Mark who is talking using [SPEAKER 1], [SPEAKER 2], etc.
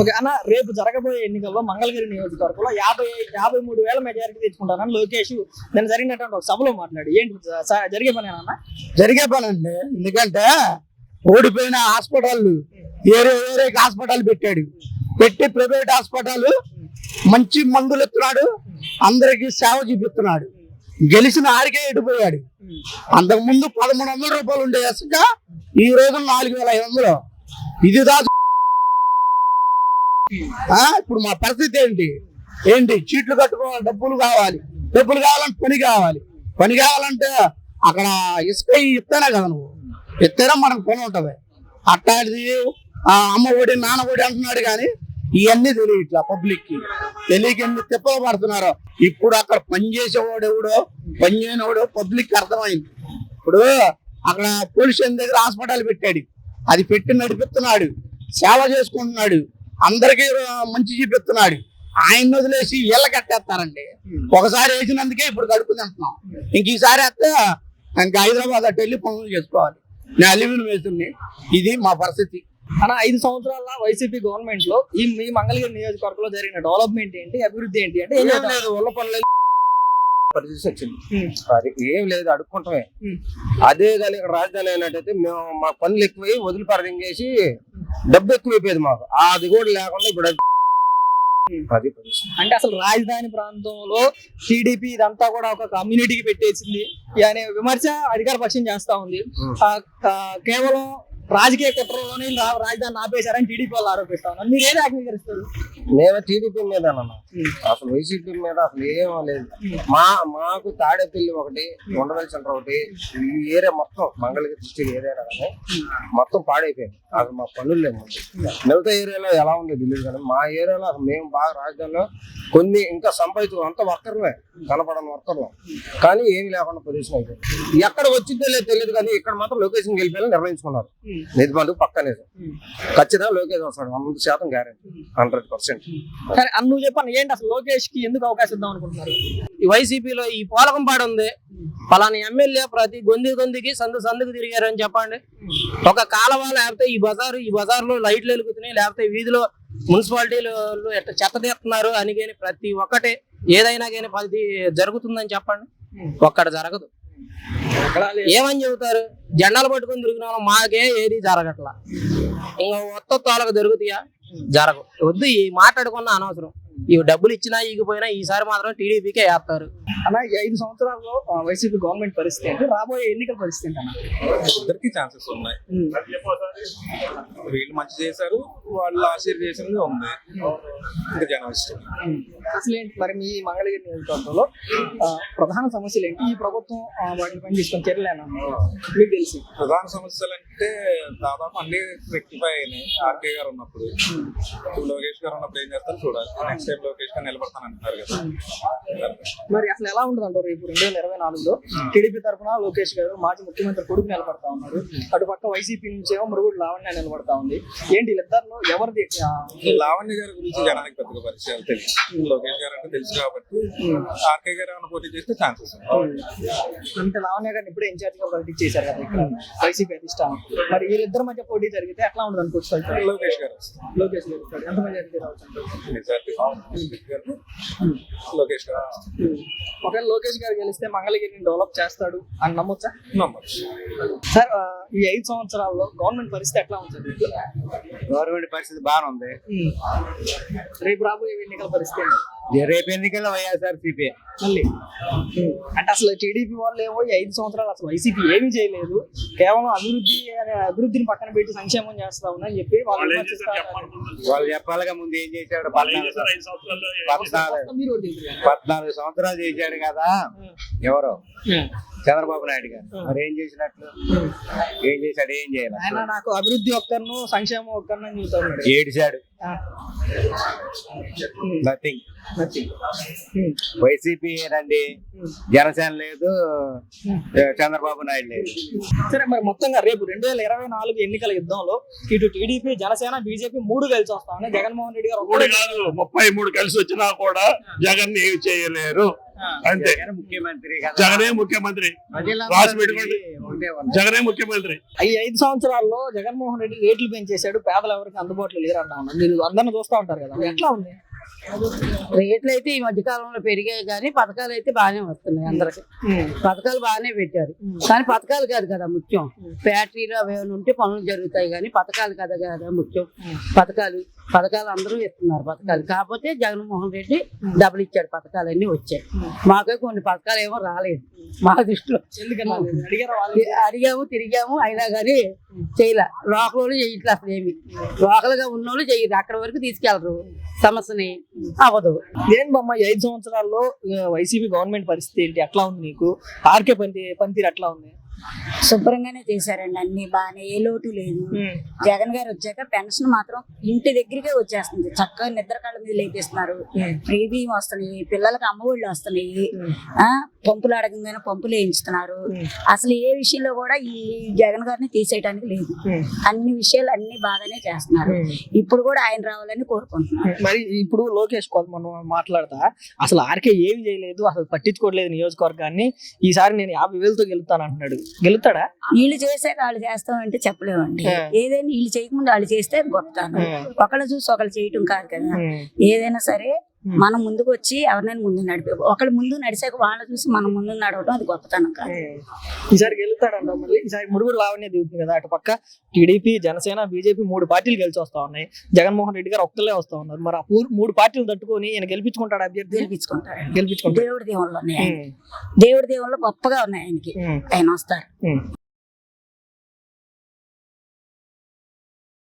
[SPEAKER 1] Okay అన్న రేపు జరగబోయే ఎన్నికల్లో మంగళగిరి నియోజకవర్గంలో యాభై యాభై మూడు వేల మెజారిటీ తెచ్చుకుంటానని లోకేష్ నేను జరిగినటువంటి ఒక సభలో మాట్లాడు ఏంటి జరిగే పని అన్న?
[SPEAKER 2] జరిగే పని అండి. ఎందుకంటే ఓడిపోయిన హాస్పిటల్ ఏరే ఏరే హాస్పిటల్ పెట్టాడు. పెట్టి ప్రైవేట్ హాస్పిటల్ మంచి మందులు ఎత్తున్నాడు అందరికి సేవ చూపిస్తున్నాడు. గెలిచిన ఆడికే ఎడిపోయాడు అంతకు ముందు పదమూడు వందల రూపాయలు ఉండే ఇసుక ఈ రోజు నాలుగు వేల ఐదు వందలు. ఇది దాచు ఇప్పుడు మా పరిస్థితి ఏంటి? ఏంటి? చీట్లు కట్టుకోవాలి డబ్బులు కావాలి. డబ్బులు కావాలంటే పని కావాలి. పని కావాలంటే అక్కడ ఇసుక ఇస్తేనే కదా నువ్వు. ఇస్తేనే మనకు పని ఉంటుంది. అట్టాడిది ఆ అమ్మ ఒడి నాన్న ఒడి అంటున్నాడు కానీ ఇవన్నీ తెలియ ఇట్లా పబ్లిక్కి. తెలియక ఎన్ని తిప్పలు పడుతున్నారు. ఇప్పుడు అక్కడ పనిచేసేవాడు ఎవడో పనిచేయనివాడు పబ్లిక్ అర్థమైంది. ఇప్పుడు అక్కడ పోలీస్ దగ్గర హాస్పిటల్ పెట్టాడు. అది పెట్టి నడిపిస్తున్నాడు. సేవ చేసుకుంటున్నాడు. అందరికీ మంచి చూపిస్తున్నాడు ఆయన వదిలేసి ఇళ్ళ కట్టేస్తారండి. ఒకసారి వేసినందుకే ఇప్పుడు కడుపు తింటున్నాం. ఇంక ఈసారి వస్తే ఇంకా హైదరాబాద్ అటు వెళ్ళి పనులు చేసుకోవాలి. నేను అలివిని వేస్తుంది ఇది మా పరిస్థితి.
[SPEAKER 1] అన్న ఐదు సంవత్సరాల వైసీపీ గవర్నమెంట్లో ఈ మీ మంగళగిరి నియోజకవర్గంలో జరిగిన డెవలప్మెంట్ ఏంటి అభివృద్ధి ఏంటి అంటే ఏం?
[SPEAKER 3] లేదు పనులు పరిస్థితి వచ్చింది. అది ఏం లేదు అడుక్కుంటామే. అదే కానీ ఇక్కడ రాజధాని అయినట్టయితే మేము మా పనులు ఎక్కువై వదిలిపరింగేసి డబ్బు ఎక్కువైపోయేది మాకు. అది కూడా లేకుండా ఇప్పుడు.
[SPEAKER 1] అంటే అసలు రాజధాని ప్రాంతంలో టీడీపీ ఇదంతా కూడా ఒక కమ్యూనిటీకి పెట్టేసింది. అనే విమర్శ అధికార పక్షం చేస్తా ఉంది. కేవలం రాజకీయ కుట్రలోనే రా- రాజధాని ఆపేశారని టీడీపీ వాళ్ళు ఆరోపిస్తా ఉన్నారు. మీరు ఏది అంగీకరిస్తారు
[SPEAKER 3] మేమే టీడీపీ మీద అసలు వైసీపీ మీద అసలు ఏం లేదు. మా మాకు తాడేపల్లి ఒకటి ఉండవల్ సెంటర్ ఒకటి ఈ ఏరియా మొత్తం మంగళగిరి డిస్టిక్ ఏరియా కానీ మొత్తం పాడైపోయింది. అసలు మా పనులు లేవు. మిగతా ఏరియాలో ఎలా ఉందో తెలియదు కానీ మా ఏరియాలో అసలు మేము బాగా రాజధానిలో కొన్ని ఇంకా సంపాదించు అంత వర్కర్లే కనపడని వర్కర్లు. కానీ ఏమి లేకుండా పొజిషన్ అయిపోయింది. ఎక్కడ వచ్చిందో లేదో తెలియదు కానీ ఇక్కడ మాత్రం లొకేషన్ గెలిపేయాలని నిర్ణయించుకున్నారు. నిధి బంధు పక్కనే
[SPEAKER 1] ఉమ్.
[SPEAKER 3] ఖచ్చితంగా లోకేష్ వస్తాడు వంద శాతం గ్యారెంటీ హండ్రెడ్ పర్సెంట్
[SPEAKER 1] సరే అన్న నువ్వు చెప్పాను ఏంటి అసలు లోకేష్కి ఎందుకు అవకాశం ఇద్దాం అనుకుంటున్నారు?
[SPEAKER 4] ఈ వైసీపీలో ఈ పోలకం పాడు ఉంది. పలానా ఎమ్మెల్యే ప్రతి గొంతు గొంతుకి సందు సందుకు తిరిగారని చెప్పండి. ఒక కాలువ లేకపోతే ఈ బజారు ఈ బజార్లో లైట్లు వెలుగుతున్నాయి లేకపోతే వీధిలో మున్సిపాలిటీలు ఎట్ట చెత్త తీస్తున్నారు అని కానీ ప్రతి ఒక్కటి ఏదైనా కానీ పది జరుగుతుందని చెప్పండి. ఒక్కడ జరగదు. ఏమని చెబుతారు? జెండాలు పట్టుకొని తిరిగిన వాళ్ళం మాకే ఏది జరగట్లా. ఇంకా మొత్తం తోలకు జరుగుతాయా జరగవు. వద్దు ఈ మాట్లాడుకున్న అనవసరం. ఈ డబ్బులు ఇచ్చినా ఈగిపోయినా ఈసారి మాత్రం టీడీపీకే వేస్తారు.
[SPEAKER 1] అన్న ఈ ఐదు సంవత్సరాల్లో వైసీపీ గవర్నమెంట్ పరిస్థితి ఏంటి? రాబోయే ఎన్నికల పరిస్థితి
[SPEAKER 5] ఇద్దరికి ఛాన్సెస్ ఉన్నాయి. వీళ్ళు మంచి చేశారు వాళ్ళు ఆశీర్వదించింది ఉంది ఇంకా జనం ఇష్టం
[SPEAKER 1] అసలు ఏంటి? మరి మీ మంగళగిరి నియోజకవర్గంలో ప్రధాన సమస్యలు ఏంటి? ఈ ప్రభుత్వం వాటిని పని తీసుకొని చర్యలేనా మీకు తెలిసి.
[SPEAKER 5] ప్రధాన సమస్యలు అంటే దాదాపు అన్ని రెక్టిఫై అయినాయి. ఆర్కే గారు ఉన్నప్పుడు. ఇప్పుడు లోకేష్ గారు ఉన్నప్పుడు ఏం చేస్తారు చూడాలి. నెక్స్ట్ టైం లోకేష్ గారు నిలబడతాను అంటున్నారు కదా.
[SPEAKER 1] మరి అసలు ఎలా ఉంటుంది అంటారు రేపు రెండు వేల ఇరవై నాలుగులో? టీడీపీ తరఫున లోకేష్ గారు మాజీ ముఖ్యమంత్రి కొడుకు నిలబడతా ఉన్నారు. అటు పక్క వైసీపీ నుంచి ఏమో మురుగుడు లావణ్య నిలబడతా ఉంది. ఏంటి వీళ్ళిద్దరిలో ఎవరిది
[SPEAKER 5] లావణ్య గారి గురించి జనానికి పెద్దగా పరిచయాలు తెలుసు లోకేష్ గారు అంటే తెలుసు కాబట్టి ఆర్కే గారు ఏమైనా పోటీ చేస్తే ఛాన్సెస్
[SPEAKER 1] అంటే లావణ్య గారిని ఇప్పుడే ఇన్ఛార్జ్గా ప్రకటించి చేశారు కదా ఇక్కడ వైసీపీ అధిష్టానం. మరి వీళ్ళిద్దరి మధ్య పోటీ జరిగితే ఎట్లా ఉంటుంది అనుకోవచ్చు?
[SPEAKER 5] లోకేష్ గారు
[SPEAKER 1] లోకేష్ గారు. ఎంత మెజారిటీ రావచ్చు?
[SPEAKER 5] మెజార్టీ గారు లోకేష్ గారు.
[SPEAKER 1] ఒకవేళ లోకేష్ గారు గెలిస్తే మంగళగిరిని డెవలప్ చేస్తాడు అని నమ్మొచ్చా?
[SPEAKER 5] నమ్మచ్చు.
[SPEAKER 1] సార్ ఈ ఐదు సంవత్సరాల్లో గవర్నమెంట్ పరిస్థితి ఎట్లా ఉంటుంది
[SPEAKER 2] గవర్నమెంట్ పరిస్థితి బాగానే ఉంది.
[SPEAKER 1] రేపు రాబోయే ఎన్నికల పరిస్థితి?
[SPEAKER 2] రేపు ఎన్నికల్లో వైఎస్ఆర్ సిపి
[SPEAKER 1] మళ్ళీ అంటే అసలు టీడీపీ వాళ్ళు ఏమో ఈ ఐదు సంవత్సరాలు అసలు వైసీపీ ఏమీ చేయలేదు. కేవలం అభివృద్ధి అనే అభివృద్ధిని పక్కన పెట్టి సంక్షేమం చేస్తా ఉందని చెప్పి వాళ్ళు.
[SPEAKER 2] వాళ్ళు చెప్పాలిగా ముందు ఏం చేశాడు? పద్నాలుగు. పద్నాలుగు సంవత్సరాలు చేశాడు కదా. ఎవరు? చంద్రబాబు నాయుడు గారు. మరి ఏం చేసినట్లు? ఏం చేశాడు? ఏం చేయాలి
[SPEAKER 1] ఆయన నాకు అభివృద్ధి ఒక్కరిను సంక్షేమం చెబుతా ఉన్నాడు
[SPEAKER 2] ఏడిశాడు. Nothing
[SPEAKER 1] Nothing.
[SPEAKER 2] వైసీపీ ఏనండి? జనసేన లేదు. చంద్రబాబు నాయుడు లేదు.
[SPEAKER 1] సరే మరి మొత్తంగా రేపు రెండు వేల ఇరవై నాలుగు ఎన్నికల యుద్ధంలో ఇటు టీడీపీ జనసేన బీజేపీ మూడు కలిసి వస్తామని జగన్మోహన్ రెడ్డి గారు
[SPEAKER 6] మూడు
[SPEAKER 1] ఒక్కడే
[SPEAKER 6] కాదు ముప్పై మూడు కలిసి వచ్చినా కూడా జగన్ ఏమి చేయలేరు.
[SPEAKER 2] అంతే. జగనే ముఖ్యమంత్రి రాసి పెట్టుకోండి. జగనే ముఖ్యమంత్రి.
[SPEAKER 1] ఈ ఐదు సంవత్సరాల్లో జగన్మోహన్ రెడ్డి రేట్లు పెంచేశాడు పేదలు ఎవరికి అందుబాటులో లేరు అంటా ఉన్నారు మీరు అందరిని చూస్తూ ఉంటారు కదా. ఎట్లా ఉంది?
[SPEAKER 6] రేట్లు అయితే ఈ మధ్య కాలంలో పెరిగాయి కానీ పథకాలు అయితే బాగానే వస్తున్నాయి అందరికి. పథకాలు బాగానే పెట్టారు. కానీ పథకాలు కాదు కదా ముఖ్యం. ఫ్యాక్టరీలు అవి ఉంటే పనులు జరుగుతాయి కానీ పథకాలు కదా కదా ముఖ్యం. పథకాలు పథకాలు అందరూ ఇస్తున్నారు పథకాలు. కాకపోతే జగన్మోహన్ రెడ్డి డబ్బులు ఇచ్చాడు పథకాలన్నీ వచ్చాయి. మాకే కొన్ని పథకాలు ఏమో రాలేదు. మా దృష్టిలో
[SPEAKER 1] వాళ్ళు?
[SPEAKER 6] అడిగాము తిరిగాము అయినా కానీ చేయలే. లోకల్ చేయట్లే అసలు ఏమి. లోకల్గా ఉన్నోళ్ళు చేయరు. అక్కడ వరకు తీసుకెళ్ళరు. సమస్యని అవ్వదు.
[SPEAKER 1] బొమ్మ ఐదు సంవత్సరాల్లో వైసీపీ గవర్నమెంట్ పరిస్థితి ఏంటి? ఎట్లా ఉంది నీకు? ఆర్కే పని పనితీరు ఎట్లా ఉంది
[SPEAKER 7] శుభ్రంగానే చేశారండి అన్ని బాగానే ఏ లోటు లేదు. జగన్ గారు వచ్చాక పెన్షన్ మాత్రం ఇంటి దగ్గరికే వచ్చేస్తుంది. చక్కగా నిద్ర కాళ్ళ మీద లేపేస్తున్నారు. ఫ్రీ బియ్యం వస్తున్నాయి పిల్లలకు అమ్మఒళ్ళు వస్తున్నాయి. ఆ పంపులు అడగంగానే పంపులు వేయించుతున్నారు. అసలు ఏ విషయంలో కూడా ఈ జగన్ గారిని తీసేయడానికి లేదు. అన్ని విషయాలు అన్ని బాగానే చేస్తున్నారు. ఇప్పుడు కూడా ఆయన రావాలని కోరుకుంటున్నారు.
[SPEAKER 1] మరి ఇప్పుడు లోకేష్ మనం మాట్లాడతా అసలు ఆర్కే ఏమి చేయలేదు అసలు పట్టించుకోవట్లేదు నియోజకవర్గాన్ని. ఈసారి నేను యాభై వేలతో గెలుస్తాను అంటున్నాడు. గెలుస్తాడా
[SPEAKER 7] వీళ్ళు చేశాక వాళ్ళు చేస్తామంటే చెప్పలేమండి. ఏదైనా వీళ్ళు చేయకముందు వాళ్ళు చేస్తే గొప్పతనం. ఒకళ్ళు చూసి ఒకళ్ళు చేయటం కాదు కదా. ఏదైనా సరే మనం ముందుకు వచ్చి ఎవరినైనా ముందు నడిపే ఒకళ్ళు ముందు నడిచాక వాళ్ళ చూసి మనం ముందు నడవడం అది గొప్పతనం కాదు.
[SPEAKER 1] ఈసారి గెలుస్తాడంట మళ్ళీ? ఈసారి ముడుగురు లావణ్య దిగుతుంది కదా అటు పక్క టీడీపీ జనసేన బీజేపీ మూడు పార్టీలు గెలిచి వస్తా ఉన్నాయి. జగన్మోహన్ రెడ్డి గారు ఒక్కలే వస్తా ఉన్నారు. మరి ఆ మూడు పార్టీలు తట్టుకొని ఈయన గెలిపించుకుంటాడు అభ్యర్థి
[SPEAKER 7] గెలిపించుకుంటారు
[SPEAKER 1] గెలిపించుకుంటాడు.
[SPEAKER 7] దేవుడి దేవుళ్ళు ఉన్నాయి. దేవుడి దేవుళ్ళు గొప్పగా ఉన్నాయి ఆయనకి. ఆయన వస్తారు.